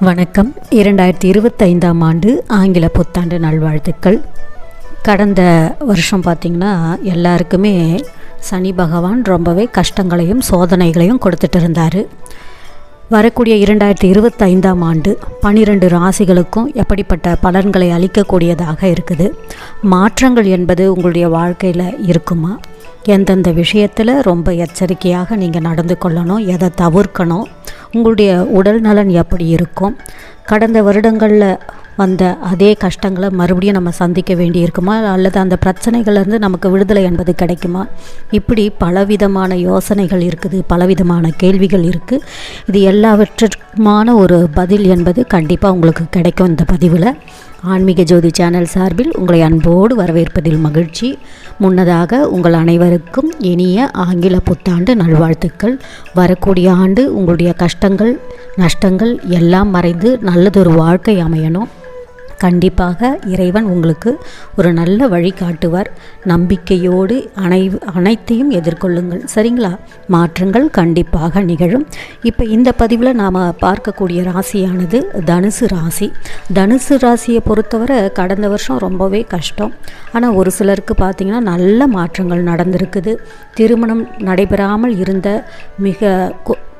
வணக்கம். இரண்டாயிரத்தி இருபத்தைந்தாம் ஆண்டு ஆங்கில புத்தாண்டு நல்வாழ்த்துக்கள். கடந்த வருஷம் பார்த்திங்கன்னா எல்லாருக்குமே சனி பகவான் ரொம்பவே கஷ்டங்களையும் சோதனைகளையும் கொடுத்துட்டு இருந்தார். வரக்கூடிய இரண்டாயிரத்தி இருபத்தைந்தாம் ஆண்டு பனிரெண்டு ராசிகளுக்கும் எப்படிப்பட்ட பலன்களை அளிக்கக்கூடியதாக இருக்குது. மாற்றங்கள் என்பது உங்களுடைய வாழ்க்கையில் இருக்குமா? எந்தெந்த விஷயத்தில் ரொம்ப எச்சரிக்கையாக நீங்கள் நடந்து கொள்ளணும் எதை தவிர்க்கணும்? உங்களுடைய உடல் நலன் எப்படி இருக்கும்? கடந்த வருடங்களில் வந்த அதே கஷ்டங்களை மறுபடியும் நம்ம சந்திக்க வேண்டி இருக்குமா அல்லது அந்த பிரச்சனைகள்லேருந்து நமக்கு விடுதலை என்பது கிடைக்குமா? இப்படி பலவிதமான யோசனைகள் இருக்குது பலவிதமான கேள்விகள் இருக்குது இது எல்லாவற்றுக்குமான ஒரு பதில் என்பது கண்டிப்பாக உங்களுக்கு கிடைக்கும் இந்த பதிவில். ஆன்மீக ஜோதி சேனல் சார்பில் உங்களை அன்போடு வரவேற்பதில் மகிழ்ச்சி. முன்னதாக உங்கள் அனைவருக்கும் இனிய ஆங்கில புத்தாண்டு நல்வாழ்த்துக்கள். வரக்கூடிய ஆண்டு உங்களுடைய கஷ்டங்கள் நஷ்டங்கள் எல்லாம் மறைந்து நல்லதொரு வாழ்க்கை அமையணும். கண்டிப்பாக இறைவன் உங்களுக்கு ஒரு நல்ல வழி காட்டுவார். நம்பிக்கையோடு அனை அனைத்தையும் எதிர்கொள்ளுங்கள். சரிங்களா? மாற்றங்கள் கண்டிப்பாக நிகழும். இப்போ இந்த பதிவில் நாம் பார்க்கக்கூடிய ராசியானது தனுசு ராசி. தனுசு ராசியை பொறுத்தவரை கடந்த வருஷம் ரொம்பவே கஷ்டம். ஆனால் ஒரு சிலருக்கு பார்த்திங்கன்னா நல்ல மாற்றங்கள் நடந்திருக்குது. திருமணம் நடைபெறாமல் இருந்த மிக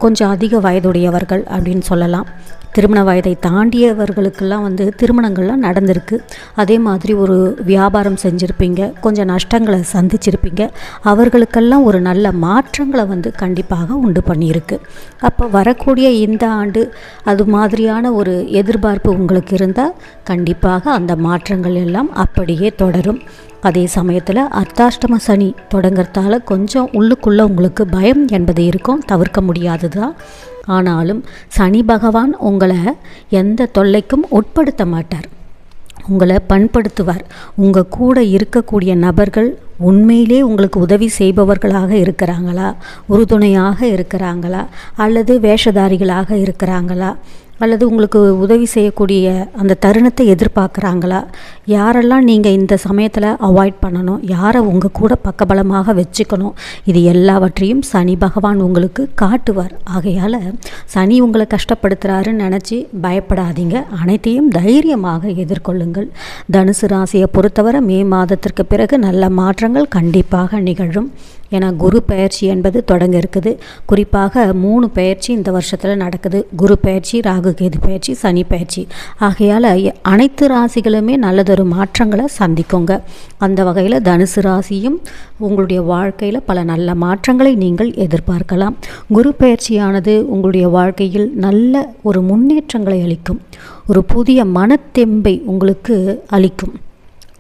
கொஞ்சம் அதிக வயதுடையவர்கள் அப்படின்னு சொல்லலாம். திருமண வயதை தாண்டியவர்களுக்கெல்லாம் வந்து திருமணங்கள்லாம் நடந்திருக்கு. அதே மாதிரி ஒரு வியாபாரம் செஞ்சுருப்பீங்க கொஞ்சம் நஷ்டங்களை சந்திச்சிருப்பீங்க. அவர்களுக்கெல்லாம் ஒரு நல்ல மாற்றங்களை வந்து கண்டிப்பாக உண்டு பண்ணியிருக்கு. அப்போ வரக்கூடிய இந்த ஆண்டு அது மாதிரியான ஒரு எதிர்பார்ப்பு உங்களுக்கு இருந்தால் கண்டிப்பாக அந்த மாற்றங்கள் எல்லாம் அப்படியே தொடரும். அதே சமயத்தில் அர்த்தாஷ்டம சனி தொடங்கிறதால கொஞ்சம் உள்ளுக்குள்ளே உங்களுக்கு பயம் என்பது இருக்கும். தவிர்க்க முடியாது தான் ஆனாலும் சனி பகவான் உங்களை எந்த தொல்லைக்கும் உட்படுத்த மாட்டார். உங்களை பண்படுத்துவார். உங்கள் கூட இருக்கக்கூடிய நபர்கள் உண்மையிலே உங்களுக்கு உதவி செய்பவர்களாக இருக்கிறாங்களா? உறுதுணையாக இருக்கிறாங்களா? அல்லது வேஷதாரிகளாக இருக்கிறாங்களா? அல்லது உங்களுக்கு உதவி செய்யக்கூடிய அந்த தருணத்தை எதிர்பார்க்குறாங்களா? யாரெல்லாம் நீங்கள் இந்த சமயத்தில் அவாய்ட் பண்ணணும்? யாரை உங்கள் கூட பக்கபலமாக வச்சுக்கணும்? இது எல்லாவற்றையும் சனி பகவான் உங்களுக்கு காட்டுவார். ஆகையால் சனி உங்களை கஷ்டப்படுத்துகிறாருன்னு நினச்சி பயப்படாதீங்க. அனைத்தையும் தைரியமாக எதிர்கொள்ளுங்கள். தனுசு ராசியை பொறுத்தவரை மே மாதத்திற்கு பிறகு நல்ல மாற்றங்கள் கண்டிப்பாக நிகழும். ஏன்னா குரு பயிற்சி என்பது தொடங்க இருக்குது. குறிப்பாக மூணு பயிற்சி இந்த வருஷத்தில் நடக்குது. குரு பயிற்சி ராகு கேது பயிற்சி சனி பயிற்சி. ஆகையால் அனைத்து ராசிகளுமே நல்லதொரு மாற்றங்களை சந்திக்குங்க. அந்த வகையில் தனுசு ராசியும் உங்களுடைய வாழ்க்கையில் பல நல்ல மாற்றங்களை நீங்கள் எதிர்பார்க்கலாம். குரு பயிற்சியானது உங்களுடைய வாழ்க்கையில் நல்ல ஒரு முன்னேற்றங்களை அளிக்கும். ஒரு புதிய மனத்தெம்பை உங்களுக்கு அளிக்கும்.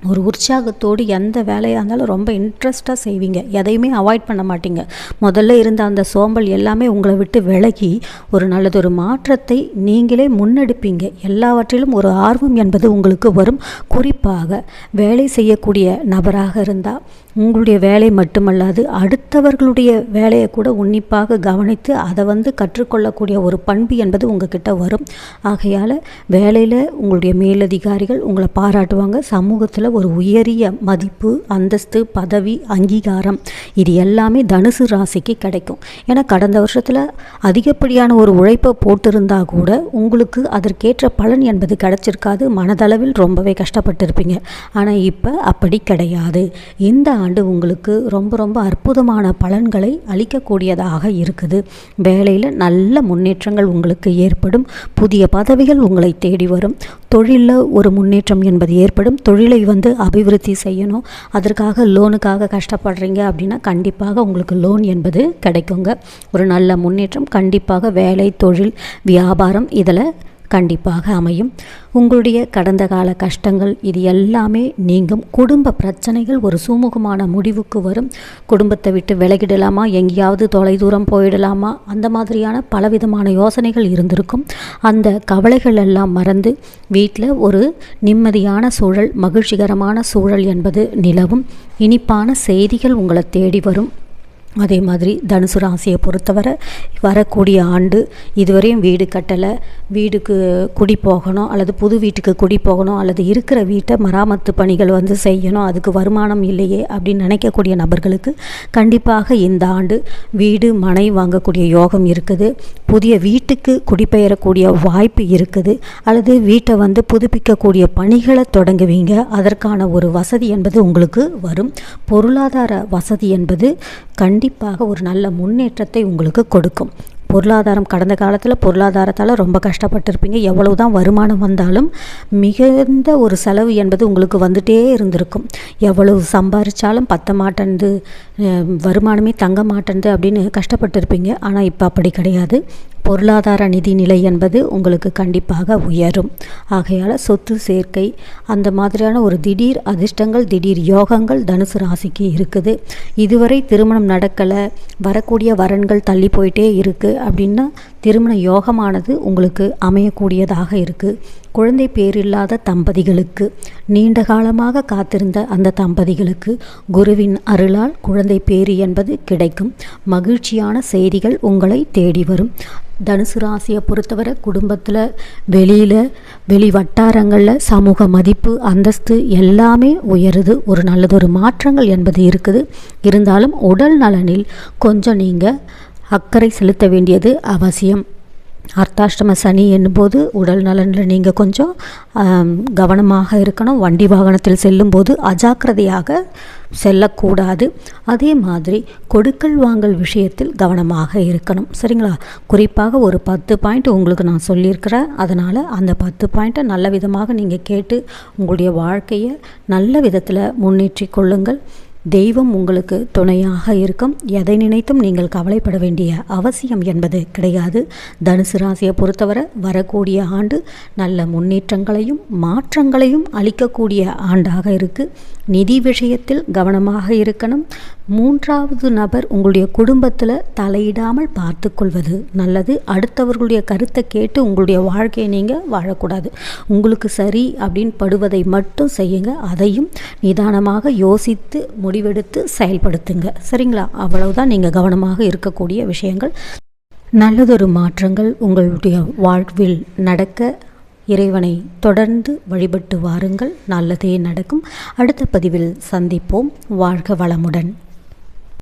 ஒரு உற்சாகத்தோடு எந்த வேலையாக இருந்தாலும் ரொம்ப இன்ட்ரெஸ்ட்டாக செய்வீங்க. எதையுமே அவாய்ட் பண்ண மாட்டீங்க. முதல்ல இருந்த அந்த சோம்பல் எல்லாமே உங்களை விட்டு விலகி ஒரு நல்லதொரு மாற்றத்தை நீங்களே முன்னெடுப்பீங்க. எல்லாவற்றிலும் ஒரு ஆர்வம் என்பது உங்களுக்கு வரும். குறிப்பாக வேலை செய்யக்கூடிய நபராக இருந்தால் உங்களுடைய வேலை மட்டுமல்லாது அடுத்தவர்களுடைய வேலையை கூட உன்னிப்பாக கவனித்து அதை வந்து கற்றுக்கொள்ளக்கூடிய ஒரு பண்பு என்பது உங்ககிட்ட வரும். ஆகையால் வேலையில் உங்களுடைய மேலதிகாரிகள் உங்களை பாராட்டுவாங்க. சமூகத்தில் ஒரு உயரிய மதிப்பு அந்தஸ்து பதவி அங்கீகாரம். இது எல்லாமே தனுசு ராசிக்கு கிடைக்கும். ஏன்னா கடந்த வருஷத்தில் அதிகப்படியான ஒரு உழைப்பை போட்டிருந்தா கூட உங்களுக்கு அதற்கேற்ற பலன் என்பது கிடைச்சிருக்காது. மனதளவில் ரொம்பவே கஷ்டப்பட்டிருப்பீங்க. ஆனால் இப்போ அப்படி கிடையாது. இந்த ஆண்டு உங்களுக்கு ரொம்ப ரொம்ப அற்புதமான பலன்களை அளிக்கக்கூடியதாக இருக்குது. வேலையில் நல்ல முன்னேற்றங்கள் உங்களுக்கு ஏற்படும். புதிய பதவிகள் உங்களை தேடி வரும். தொழிலில் ஒரு முன்னேற்றம் என்பது ஏற்படும். தொழிலை வந்து வந்து அபிவிருத்தி செய்யணும். அதற்காக லோனுக்காக கஷ்டப்படுறீங்க அப்படின்னா கண்டிப்பாக உங்களுக்கு லோன் என்பது கிடைக்குங்க. ஒரு நல்ல முன்னேற்றம் கண்டிப்பாக வேலை தொழில் வியாபாரம் இதில் கண்டிப்பாக அமையும். உங்களுடைய கடந்த கால கஷ்டங்கள் இது எல்லாமே நீங்கும். குடும்ப பிரச்சனைகள் ஒரு சுமூகமான முடிவுக்கு வரும். குடும்பத்தை விட்டு விலகிடலாமா? எங்கேயாவது தொலைதூரம் போயிடலாமா? அந்த மாதிரியான பலவிதமான யோசனைகள் இருந்திருக்கும். அந்த கவலைகள் எல்லாம் மறந்து வீட்டில் ஒரு நிம்மதியான சூழல் மகிழ்ச்சிகரமான சூழல் என்பது நிலவும். இனிப்பான செய்திகள் உங்களை தேடி வரும். அதே மாதிரி தனுசு ராசியை பொறுத்தவரை வரக்கூடிய ஆண்டு இதுவரையும் வீடு கட்டலை. வீடுக்கு குடி போகணும் அல்லது புது வீட்டுக்கு குடி போகணும் அல்லது இருக்கிற வீட்டை மராமத்து பணிகள் வந்து செய்யணும் அதுக்கு வருமானம் இல்லையே அப்படின்னு நினைக்கக்கூடிய நபர்களுக்கு கண்டிப்பாக இந்த ஆண்டு வீடு மனை வாங்கக்கூடிய யோகம் இருக்குது. புதிய வீட்டுக்கு குடிபெயரக்கூடிய வாய்ப்பு இருக்குது. அல்லது வீட்டை வந்து புதுப்பிக்கக்கூடிய பணிகளை தொடங்குவீங்க. அதற்கான ஒரு வசதி என்பது உங்களுக்கு வரும். பொருளாதார வசதி என்பது கண் கண்டிப்பாக ஒரு நல்ல முன்னேற்றத்தை உங்களுக்கு கொடுக்கும். பொருளாதாரம் கடந்த காலத்தில் பொருளாதாரத்தால் ரொம்ப கஷ்டப்பட்டிருப்பீங்க. எவ்வளவு தான் வருமானம் வந்தாலும் மிகுந்த ஒரு செலவு என்பது உங்களுக்கு வந்துட்டே இருந்திருக்கும். எவ்வளவு சம்பாரித்தாலும் பத்த மாட்டேன்து வருமானமே தங்க மாட்டேன்து அப்படின்னு கஷ்டப்பட்டிருப்பீங்க. ஆனால் இப்போ அப்படி கிடையாது. பொருளாதார நிதிநிலை என்பது உங்களுக்கு கண்டிப்பாக உயரும். ஆகையால் சொத்து சேர்க்கை அந்த மாதிரியான ஒரு திடீர் அதிர்ஷ்டங்கள் திடீர் யோகங்கள் தனுசு ராசிக்கு இருக்குது. இதுவரை திருமணம் நடக்கலை வரக்கூடிய வரன்கள் தள்ளி போயிட்டே இருக்குது அப்படின்னா திருமண யோகமானது உங்களுக்கு அமையக்கூடியதாக இருக்குது குழந்தை பேரில்லாத தம்பதிகளுக்கு நீண்ட காலமாக காத்திருந்த அந்த தம்பதிகளுக்கு குருவின் அருளால் குழந்தை பேறு என்பது கிடைக்கும். மகிழ்ச்சியான செய்திகள் உங்களை தேடி வரும். தனுசு ராசியை பொறுத்தவரை குடும்பத்தில் வெளியில் வெளி வட்டாரங்களில் சமூக மதிப்பு அந்தஸ்து எல்லாமே உயருது. ஒரு நல்லதொரு மாற்றங்கள் என்பது இருக்குது. இருந்தாலும் உடல் நலனில் கொஞ்சம் நீங்கள் அக்கறை செலுத்த வேண்டியது அவசியம். அர்த்தாஷ்டம சனி என்னும்போது உடல் நலனில் நீங்கள் கொஞ்சம் கவனமாக இருக்கணும். வண்டி வாகனத்தில் செல்லும்போது அஜாக்கிரதையாக செல்லக்கூடாது. அதே மாதிரி கொடுக்கல் வாங்கல் விஷயத்தில் கவனமாக இருக்கணும். சரிங்களா? குறிப்பாக ஒரு பத்து பாயிண்ட் உங்களுக்கு நான் சொல்லியிருக்கிறேன். அதனால் அந்த பத்து பாயிண்ட்டை நல்ல விதமாக நீங்கள் கேட்டு உங்களுடைய வாழ்க்கையை நல்ல விதத்தில் முன்னேற்றி கொள்ளுங்கள். தெய்வம் உங்களுக்கு துணையாக இருக்கும். எதை நினைத்தும் நீங்கள் கவலைப்பட வேண்டிய அவசியம் என்பது கிடையாது. தனுசு ராசியை பொறுத்தவரை வரக்கூடிய ஆண்டு நல்ல முன்னேற்றங்களையும் மாற்றங்களையும் அளிக்கக்கூடிய ஆண்டாக இருக்குது நிதி விஷயத்தில் கவனமாக இருக்கணும். மூன்றாவது நபர் உங்களுடைய குடும்பத்தில் தலையிடாமல் பார்த்து கொள்வது நல்லது. அடுத்தவர்களுடைய கருத்தை கேட்டு உங்களுடைய வாழ்க்கையை நீங்கள் வாழக்கூடாது. உங்களுக்கு சரி அப்படின்னு படுவதை மட்டும் செய்யுங்க. அதையும் நிதானமாக யோசித்து முடிவெடுத்து செயல்படுத்துங்க. சரிங்களா? அவ்வளவுதான் நீங்கள் கவனமாக இருக்கக்கூடிய விஷயங்கள். நல்லதொரு மாற்றங்கள் உங்களுடைய வாழ்வில் நடக்க இறைவனை தொடர்ந்து வழிபட்டு வாருங்கள். நல்லதே நடக்கும். அடுத்த பதிவில் சந்திப்போம். வாழ்க வளமுடன்.